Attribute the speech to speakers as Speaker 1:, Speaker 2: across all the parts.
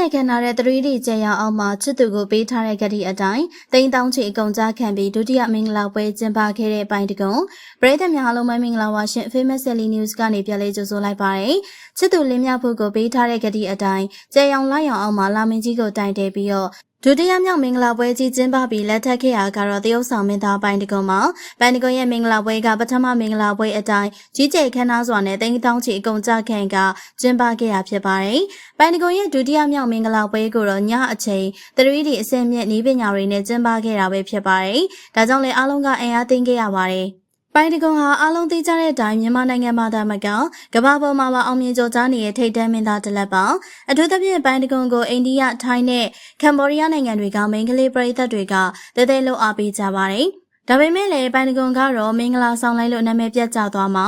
Speaker 1: ကျခံထားတဲ့ 3D ကျေရောင်အောက်မှာချစ်သူကိုပေးထားတဲ့ဂတိအတိုင်းတိန်းတောင်းချီအကုန်ကြားခံပြီးဒုတိယမင်္ဂလာပွဲကျင်းပခဲ့တဲ့ပိုင်းတကုံပရိသတ်များအားလုံးပဲမင်္ဂလာပါရှင် Famous Sally News ကနေပြန်လေးကြိုဆိုလိုက်ပါတယ်ချစ်သူလင်းမြဖို့ကိုပေးထားတဲ့ဂတိအတိုင်းကျေရောင်လိုက်ရောင်အောက်မှာလာမင်းကြီးကိုတိုင်တယ်ပြီးတော့ ဒုတိယမြောက်မင်္ဂလာပွဲကြီးကျင်းပပြီးလက်ထပ်ခဲ့ရကတော့တရုတ်ဆောင်မင်းသားပိုင်းတကုံမှာပန်တကုံရဲ့မင်္ဂလာပွဲကပထမမင်္ဂလာပွဲအတိုင်းကြီးကျယ်ခမ်းနားစွာနဲ့တိန်းတောင်းချီအကုန်ကြခံကကျင်းပခဲ့ရဖြစ်ပါတယ်။ပန်တကုံရဲ့ဒုတိယမြောက်မင်္ဂလာပွဲကိုတော့ညအချိန် 3D အစင်မြင့်နီးပညာတွေနဲ့ကျင်းပခဲ့တာပဲဖြစ်ပါတယ်။ဒါကြောင့်လည်းအားလုံးကအင်အားသိမ်းခဲ့ရပါတယ်။ ပိုင်းတကုံဟာအားလုံးသိကြတဲ့အတိုင်းမြန်မာနိုင်ငံမှာသာမကကမ္ဘာပေါ်မှာပါအောင်မြင်ကြကြားနေတဲ့ထိပ်တန်းမင်းသားတစ်လက်ပါအထူးသဖြင့်ပိုင်းတကုံကိုအိန္ဒိယထိုင်းနဲ့ကမ္ဘောဒီးယားနိုင်ငံတွေကမိန်းကလေးပရိသတ်တွေကတဲတဲလို့အားပေးကြပါတယ်ဒါပေမဲ့လည်းပိုင်းတကုံကတော့မင်္ဂလာဆောင်လိုက်လို့နာမည်ပြတ်ကျသွားမှာ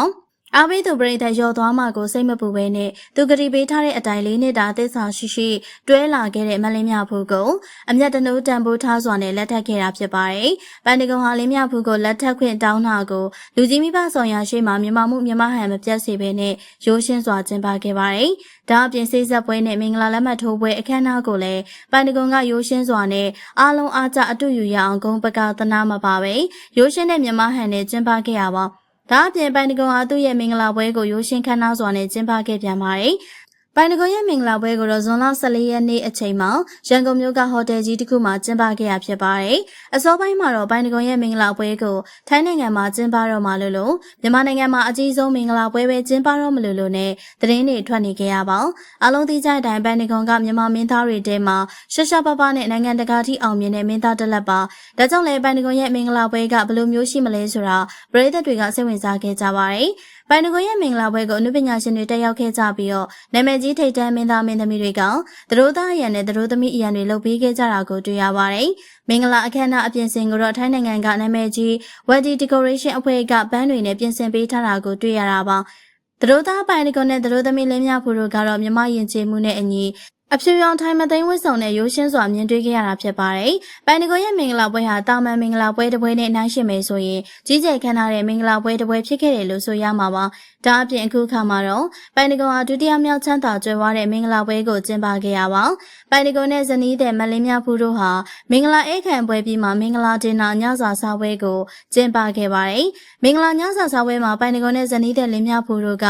Speaker 1: အားပေးသူပရိသတ်ရော်သွားမှကိုစိတ်မပူဘဲနဲ့သူကတိပေးထားတဲ့အတိုင်းလေးနှစ်တာသစ္စာရှိရှိတွဲလာခဲ့တဲ့မလင်းမြဖူးကိုအမျက်တနိုးတန်ဖိုးထားစွာနဲ့လက်ထပ်ခဲ့တာဖြစ်ပါတယ်။ပန်ဒီကုံဟာလင်းမြဖူးကိုလက်ထပ်ခွင့်တောင်းတာကိုလူကြီးမိဘဆောင်ရရှိမှမြမမှုမြမဟန်မပြတ်စေဘဲနဲ့ရိုးရှင်းစွာကျင်းပခဲ့ပါတယ်။ဒါအပြင်စိတ်ဆက်ပွဲနဲ့မင်္ဂလာလက်မှတ်ထိုးပွဲအခမ်းအနားကိုလည်းပန်ဒီကုံကရိုးရှင်းစွာနဲ့အားလုံးအားကျအတူယူရအောင်ဂုံပကသနာမပါပဲရိုးရှင်းတဲ့မြမဟန်နဲ့ကျင်းပခဲ့ရပါ ဒါအပြင်ပိုင်တကုံအားသူ့ရဲ့မင်္ဂလာပွဲကိုရိုးရှင်းခမ်းနားစွာနဲ့ကျင်းပခဲ့ပြန်ပါတယ်။ ပိုင်တကုံရဲ့မင်္ဂလာပွဲကိုတော့ဇွန်လ14ရက်နေ့အချိန်မှာရန်ကုန်မြို့ကဟိုတယ်ကြီးတစ်ခုမှာကျင်းပခဲ့ရဖြစ်ပါတယ်။အစောပိုင်းမှာတော့ပိုင်တကုံရဲ့မင်္ဂလာပွဲကိုထိုင်းနိုင်ငံမှာကျင်းပတော့မှလို့လို့မြန်မာနိုင်ငံမှာအကြီးဆုံးမင်္ဂလာပွဲပဲကျင်းပတော့မလို့လို့နဲ့သတင်းတွေထွက်နေကြရပါ။အလုံးသီးကြိုင်တိုင်းပိုင်တကုံကမြန်မာမင်းသားတွေထဲမှာရှက်ရှက်ပပနဲ့နိုင်ငံတကာထိအောင်မြင်တဲ့မင်းသားတစ်လက်ပါ။ဒါကြောင့်လည်းပိုင်တကုံရဲ့မင်္ဂလာပွဲကဘယ်လိုမျိုးရှိမလဲဆိုတာပရိသတ်တွေကစိတ်ဝင်စားခဲ့ကြပါတယ်။ပိုင်နဂွန်ရဲ့မင်္ဂလာပွဲကိုအနုပညာရှင်တွေတက်ရောက်ခဲ့ကြပြီးတော့နာမည်ကြီးထိပ်တန်းမင်းသားမင်းသမီးတွေကသတို့သားအရန်နဲ့သတို့သမီးအရန်တွေလုပ်ပေးခဲ့ကြတာကိုတွေ့ရပါတယ်။မင်္ဂလာအခမ်းအနားအပြင်ဆင်ကိုတော့ထိုင်းနိုင်ငံကနာမည်ကြီး Wadi Decoration အဖွဲ့ကပန်းတွေနဲ့ပြင်ဆင်ပေးထားတာကိုတွေ့ရတာပါ။သတို့သားပိုင်နဂွန်နဲ့သတို့သမီးလင်းမြဖူတို့ကတော့မြမယဉ်ကျေးမှုနဲ့အညီ အဖြူရောင်ထိုင်မသိန်းဝတ်ဆောင်တဲ့ရိုးရှင်းစွာမြင်တွေ့ခဲ့ရတာဖြစ်ပါတယ်။ပိုင်နဂိုရဲ့မင်္ဂလာပွဲဟာတာမန်မင်္ဂလာပွဲတစ်ပွဲနဲ့နှိုင်းယှဉ်မယ်ဆိုရင်ကြီးကျယ်ခမ်းနားတဲ့မင်္ဂလာပွဲတစ်ပွဲဖြစ်ခဲ့တယ်လို့ဆိုရမှာပါ။ဒါအပြင်အခုခါမှာတော့ပိုင်နဂိုဟာဒုတိယမြောက်ချမ်းသာကြွယ်ဝတဲ့မင်္ဂလာပွဲကိုကျင်းပခဲ့ရပါ။ပိုင်နဂိုနဲ့ဇနီးတဲ့မလင်းမြဖူးတို့ဟာမင်္ဂလာဧည့်ခံပွဲပြီးမှမင်္ဂလာဒင်နာညစာစားပွဲကိုကျင်းပခဲ့ပါတယ်။မင်္ဂလာညစာစားပွဲမှာပိုင်နဂိုနဲ့ဇနီးတဲ့လင်းမြဖူးတို့က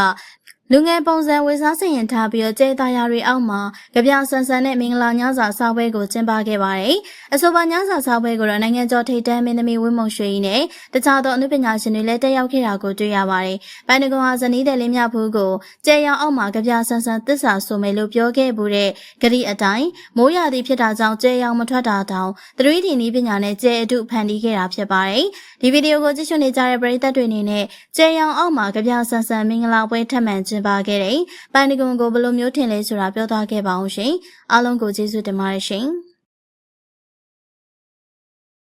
Speaker 1: လူငယ်ပုံစံဝေစားစင်ရင်ထားပြီးတော့ကျဲသားရတွေအောက်မှာကြပြဆန်ဆန်နဲ့မင်္ဂလာညစာစားပွဲကိုကျင်းပခဲ့ပါတယ်။အဆိုပါညစာစားပွဲကိုတော့နိုင်ငံကျော်ထိပ်တန်းမင်းသမီးဝင်းမုံရွှေကြီးနဲ့တခြားသောအနုပညာရှင်တွေလည်းတက်ရောက်ခဲ့တာကိုတွေ့ရပါတယ်။ပိုင်နဂွန်ဟာဇနီးတဲ့လင်းမြဖူးကိုကျဲရောင်အောက်မှာကြပြဆန်ဆန်သစ္စာဆိုမယ်လို့ပြောခဲ့မှုတဲ့ဂရီအတိုင်းမိုးရာသီဖြစ်တာကြောင့်ကျဲရောင်မထွက်တာတောင် 3D နည်းပညာနဲ့ကျဲအတုဖန်တီးခဲ့တာဖြစ်ပါတယ်။ဒီဗီဒီယိုကိုကြည့်ရှုနေကြတဲ့ပရိသတ်တွေအနေနဲ့ကျဲရောင်အောက်မှာကြပြဆန်ဆန်မင်္ဂလာပွဲထပ်မံကျင်းပခဲ့တဲ့ပန်ဒီကွန်ကိုဘယ်လိုမျိုးထင်လဲဆိုတာပြောသွားခဲ့ပါအောင်ရှင်အားလုံးကိုကျေးဇူးတင်ပါတယ်ရှင်